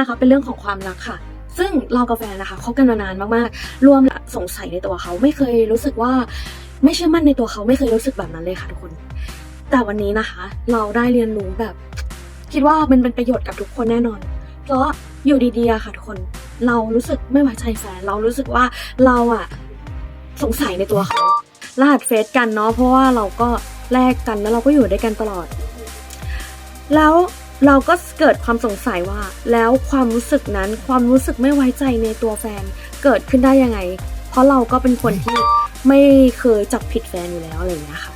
นะคะเป็นเรื่องของความรักค่ะซึ่งเรากับแฟนนะคะคบกันมานานมากๆรวมสงสัยในตัวเขาไม่เคยรู้สึกว่า ไม่เชื่อมั่นในตัวเขาไม่เคยรู้สึกแบบนั้นเลยค่ะทุกคน แต่วันนี้นะคะ เราได้เรียนรู้แบบ คิดว่ามันเป็นประโยชน์กับทุกคนแน่นอน เพราะอยู่ดีๆค่ะทุกคน เรารู้สึกไม่ไว้ใจแฟน เรารู้สึกว่าเราอะสงสัยในตัวเขารหัสเฟซกันเนาะเพราะว่าเราก็แลกกันแล้วเราก็อยู่ด้วยกันตลอด แล้ว เราก็เกิดความสงสัยว่า แล้วความรู้สึกนั้นความรู้สึกไม่ไว้ใจในตัวแฟนเกิดขึ้นได้ยังไง เพราะเราก็เป็นคนที่ไม่เคยจับผิดแฟนอยู่แล้วอะไรอย่างเงี้ยค่ะ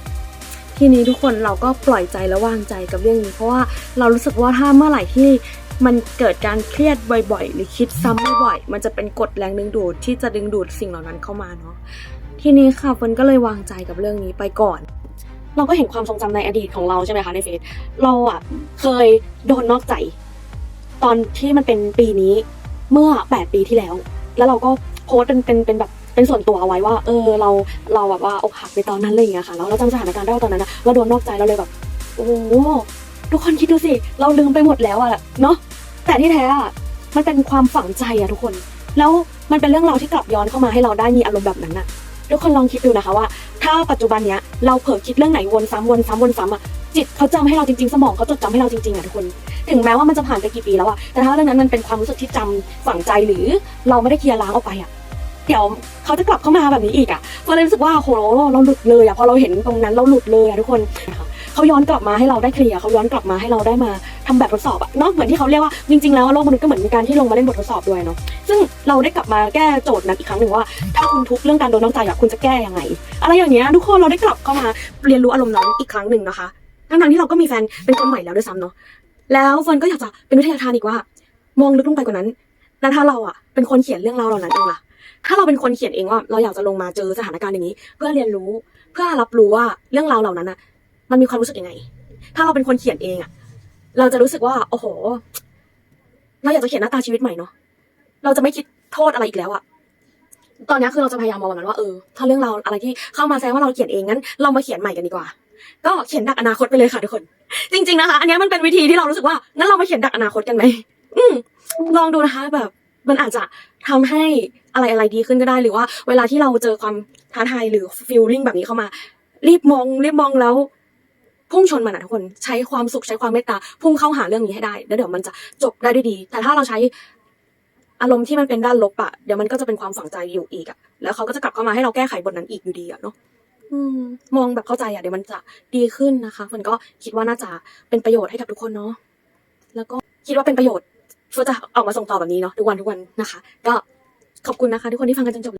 ทีนี้ทุกคนเราก็ปล่อยใจและวางใจกับเรื่องนี้เพราะว่าเรารู้สึกว่าถ้าเมื่อไหร่ที่มันเกิดการเครียดบ่อยๆ หรือคิดซ้ำบ่อยๆ มันจะเป็นกฎแรงดึงดูดที่จะดึงดูดสิ่งเหล่านั้นเข้ามาเนาะทีนี้ค่ะเฟิร์นก็เลยวางใจกับเรื่องนี้ไปก่อน เราก็เห็นความทรงจำในอดีตของเราใช่ไหมคะในเฟซเราอะเคยโดนนอกใจ ตอนที่มันเป็นปีนี้เมื่อ 8 ปีที่แล้ว แล้วเราก็โพสต์เป็นเป็นเป็นแบบเป็นส่วนตัวเอาไว้ว่า เออเราเราแบบว่าอกหักในตอนนั้นอะไรอย่างเงี้ยค่ะแล้วเราจำสถานการณ์ได้ว่าตอนนั้นนะเราโดนนอกใจเราเลยแบบ โอ้ทุกคนคิดดูสิ เราลืมไปหมดแล้วอะเนาะแต่ที่แท้อะมันเป็นความฝังใจอะทุกคน แล้วมันเป็นเรื่องราวที่กลับย้อนเข้ามาให้เราได้มีอารมณ์แบบนั้นอะทุกคนลองคิดดูนะคะว่า ถ้าปัจจุบันเนี้ยเราเผลอคิดเรื่องไหนวนซ้ำวนซ้ำวนซ้ำอะจิตเขาจำให้เราจริงๆ สมองเขาจดจำให้เราจริงๆอะทุกคน ถึงแม้ว่ามันจะผ่านไปกี่ปีแล้วอะแต่ถ้าเรื่องนั้นมันเป็นความรู้สึกที่จำฝังใจหรือเราไม่ได้เคลียร์ล้างออกไปอะเดี๋ยวเขาจะกลับเข้ามาแบบนี้อีกอะก็เลยรู้สึกว่าโหเราหลุดเลยอะพอเราเห็นตรงนั้นเราหลุดเลยอะทุกคนนะคะ เขาย้อนกลับมาให้เราได้เคลียร์เขาย้อนกลับมาให้เราได้มาทำแบบทดสอบอะเนาะเหมือนที่เขาเรียกว่าจริงๆแล้วโลกมนุษย์ก็เหมือนการที่ลงมาเล่นบททดสอบด้วยเนาะซึ่งเราได้กลับมาแก้โจทย์นั้นอีกครั้งหนึ่งว่า ถ้าคุณทุกข์เรื่องการโดนนอกใจอะคุณจะแก้ยังไง อะไรอย่างเงี้ยทุกคนเราได้กลับเข้ามาเรียนรู้อารมณ์นั้นอีกครั้งหนึ่งนะคะทั้งๆที่เราก็มีแฟนเป็นคนใหม่แล้วด้วยซ้ำเนาะแล้วเฟิร์นก็อยากจะเป็นวิทยาทานอีกว่า มองลึกลงไปกว่านั้นแล้วถ้าเราอะเป็นคนเขียนเรื่องราวเหล่านั้นเองล่ะถ้าเราเป็นคนเขียนเองว่าเราอยากจะลงมาเจอสถานการณ์อย่างนี้ เพื่อเรียนรู้เพื่อรับรู้ว่าเรื่องราวเหล่านั้นอะ มันมีความรู้สึกยังไง ถ้าเราเป็นคนเขียนเองอะเราจะรู้สึกว่า โอ้โห เราอยากจะเขียนหน้าตาชีวิตใหม่เนาะ เราจะไม่คิดโทษอะไรอีกแล้วอะตอนนี้คือเราจะพยายามมองแบบนั้นว่าเออ ถ้าเรื่องเราอะไรที่เข้ามาแสดงว่าเราเขียนเองงั้น เรามาเขียนใหม่กันดีกว่า ก็เขียนดักอนาคตไปเลยค่ะทุกคน จริง ๆนะคะ อันนี้มันเป็นวิธีที่เรารู้สึกว่า งั้นเรามาเขียนดักอนาคตกันไหมอืมลองดูนะคะแบบมันอาจจะทำให้อะไรอะไรดีขึ้นก็ได้ หรือว่า เวลาที่เราเจอความท้าทายหรือฟีลลิ่งแบบนี้เข้ามา รีบมองรีบมองแล้ว พุ่งชนมันอะทุกคนใช้ความสุขใช้ความเมตตาพุ่งเข้าหาเรื่องนี้ให้ได้แล้วเดี๋ยวมันจะจบได้ด้วยดี แต่ถ้าเราใช้อารมณ์ที่มันเป็นด้านลบอะเดี๋ยวมันก็จะเป็นความฝังใจอยู่อีกอะแล้วเขาก็จะกลับเข้ามาให้เราแก้ไขบทนั้นอีกอยู่ดีอะเนาะมองแบบเข้าใจอะเดี๋ยวมันจะดีขึ้นนะคะมันก็คิดว่าน่าจะเป็นประโยชน์ให้กับทุกคนเนาะแล้วก็คิดว่าเป็นประโยชน์เพื่อจะออกมาส่งต่อแบบนี้เนาะทุกวันทุกวันนะคะ ก็ขอบคุณนะคะ ทุกคนที่ฟังกันจนจบ